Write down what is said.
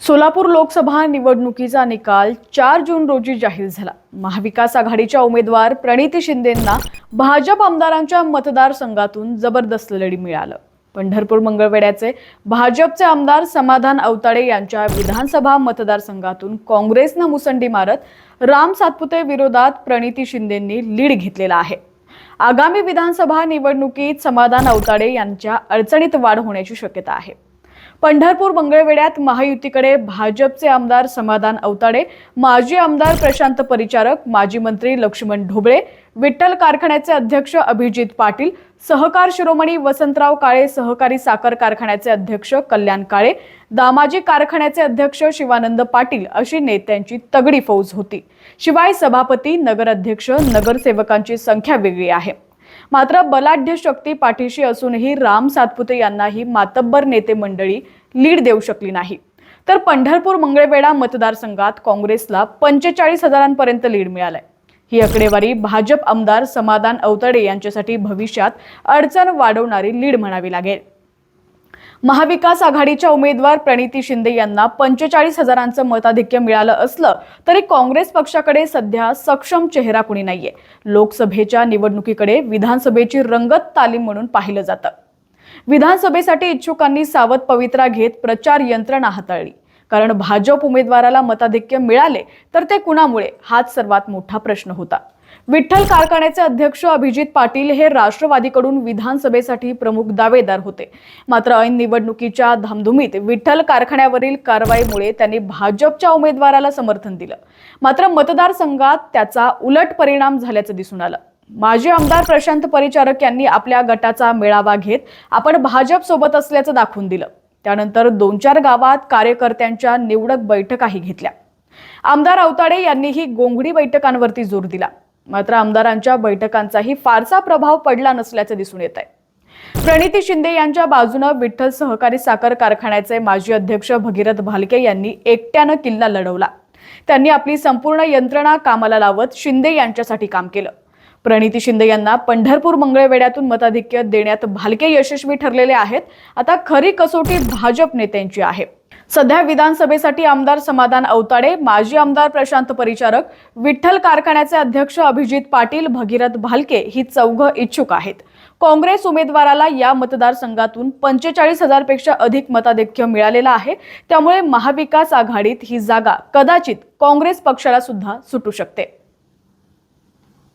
सोलापूर लोकसभा निवडणुकीचा निकाल चार जून रोजी जाहीर झाला. महाविकास आघाडीच्या उमेदवार प्रणिती शिंदेंना भाजप आमदारांच्या मतदारसंघातून जबरदस्त लढी मिळालं. पंढरपूर मंगळवेड्याचे भाजपचे आमदार समाधान अवताडे यांच्या विधानसभा मतदारसंघातून काँग्रेसनं मुसंडी मारत राम सातपुते विरोधात प्रणिती शिंदेंनी लीड घेतलेला आहे. आगामी विधानसभा निवडणुकीत समाधान अवताडे यांच्या अडचणीत वाढ होण्याची शक्यता आहे. पंढरपूर मंगळवेड्यात महायुतीकडे भाजपचे आमदार समाधान अवताडे माजी आमदार प्रशांत परिचारक माजी मंत्री लक्ष्मण ढोबळे विठ्ठल कारखान्याचे अध्यक्ष अभिजित पाटील सहकार शिरोमणी वसंतराव काळे सहकारी साखर कारखान्याचे अध्यक्ष कल्याण काळे दामाजी कारखान्याचे अध्यक्ष शिवानंद पाटील अशी नेत्यांची तगडी फौज होती. शिवाय सभापती नगराध्यक्ष नगरसेवकांची संख्या वेगळी आहे. मात्र बलाढ्य शक्ती पाठीशी असूनही राम सातपुते यांनाही मातब्बर नेते मंडळी लीड देऊ शकली नाही. तर पंढरपूर मंगळवेढा मतदारसंघात काँग्रेसला पंचेचाळीस हजारांपर्यंत लीड मिळालंय. ही आकडेवारी भाजप आमदार समाधान अवतडे यांच्यासाठी भविष्यात अडचण वाढवणारी लीड म्हणावी लागेल. महाविकास आघाडीच्या उमेदवार प्रणिती शिंदे यांना पंचेचाळीस हजारांचं मताधिक्य मिळालं असलं तरी काँग्रेस पक्षाकडे सध्या सक्षम चेहरा कुणी नाहीये. लोकसभेच्या निवडणुकीकडे विधानसभेची रंगत तालीम म्हणून पाहिलं जातं. विधानसभेसाठी इच्छुकांनी सावध पवित्रा घेत प्रचार यंत्रणा हाताळली. कारण भाजप उमेदवाराला मताधिक्य मिळाले तर ते कुणामुळे? हाच सर्वात मोठा प्रश्न होता. विठ्ठल कारखान्याचे अध्यक्ष अभिजित पाटील हे राष्ट्रवादीकडून विधानसभेसाठी प्रमुख दावेदार होते. मात्र ऐन निवडणुकीच्या धामधुमीत विठ्ठल कारखान्यावरील कारवाईमुळे त्यांनी भाजपच्या उमेदवाराला समर्थन दिलं. मात्र मतदारसंघात त्याचा उलट परिणाम झाल्याचं दिसून आलं. माजी आमदार प्रशांत परिचारक यांनी आपल्या गटाचा मेळावा घेत आपण भाजप सोबत असल्याचं दाखवून दिलं. त्यानंतर दोन चार गावात कार्यकर्त्यांच्या निवडक बैठकाही घेतल्या. आमदार अवताडे यांनीही गोंगडी बैठकांवरती जोर दिला. मात्र आमदारांच्या बैठकांचाही फारसा प्रभाव पडला नसल्याचं दिसून येत आहे. प्रणिती शिंदे यांच्या बाजूनं विठ्ठल सहकारी साखर कारखान्याचे माजी अध्यक्ष भगीरथ भालके यांनी एकट्यानं किल्ला लढवला. त्यांनी आपली संपूर्ण यंत्रणा कामाला लावत शिंदे यांच्यासाठी काम केलं. प्रणिती शिंदे यांना पंढरपूर मंगळवेड्यातून मताधिक्य देण्यात भालके यशस्वी ठरलेले आहेत. आता खरी कसोटी भाजप नेत्यांची आहे. सध्या विधानसभेसाठी आमदार समाधान अवताडे माजी आमदार प्रशांत परिचारक विठ्ठल कारखान्याचे अध्यक्ष अभिजित पाटील भगीरथ भालके ही चौघ इच्छुक आहेत. काँग्रेस उमेदवाराला या मतदारसंघातून पंचेचाळीस हजारपेक्षा अधिक मताधिक्य मिळालेलं आहे. त्यामुळे महाविकास आघाडीत ही जागा कदाचित काँग्रेस पक्षाला सुद्धा सुटू शकते.